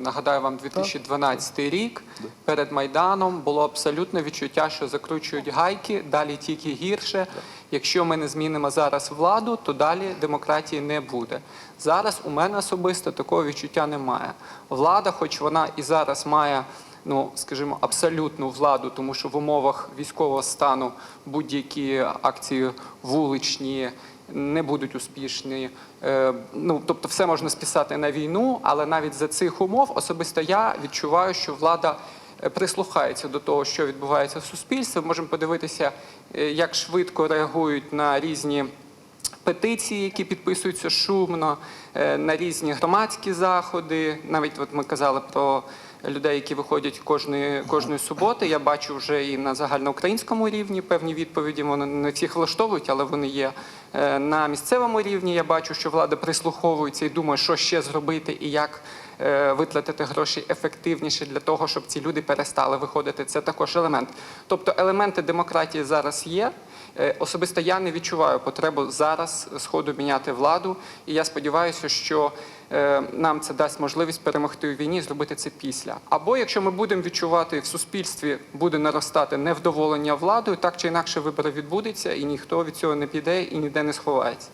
нагадаю вам 2012 рік перед майданом було абсолютне відчуття, що закручують гайки, далі тільки гірше. Якщо ми не змінимо зараз владу, то далі демократії не буде. Зараз у мене особисто такого відчуття немає. Влада, хоч вона і зараз має. Ну, скажімо, абсолютну владу, тому що в умовах військового стану будь-які акції вуличні не будуть успішні. Е, ну, тобто, все можна списати на війну, але навіть за цих умов особисто я відчуваю, що влада е, прислухається до того, що відбувається в суспільстві. Можемо подивитися, е, як швидко реагують на різні петиції, які підписуються шумно, е, на різні громадські заходи. Навіть от ми казали про людей, які виходять кожної, кожної суботи. Я бачу вже і на загальноукраїнському рівні певні відповіді. Вони не всіх влаштовують, але вони є. Е, На місцевому рівні я бачу, що влада прислуховується і думає, що ще зробити і як витратити гроші ефективніше для того, щоб ці люди перестали виходити. Це також елемент. Тобто елементи демократії зараз є. Е, Особисто я не відчуваю потребу зараз сходу міняти владу, і я сподіваюся, що е, нам це дасть можливість перемогти у війні, зробити це після. Або якщо ми будемо відчувати в суспільстві, буде наростати невдоволення владою, так чи інакше вибори відбудеться, і ніхто від цього не піде і ніде не сховається.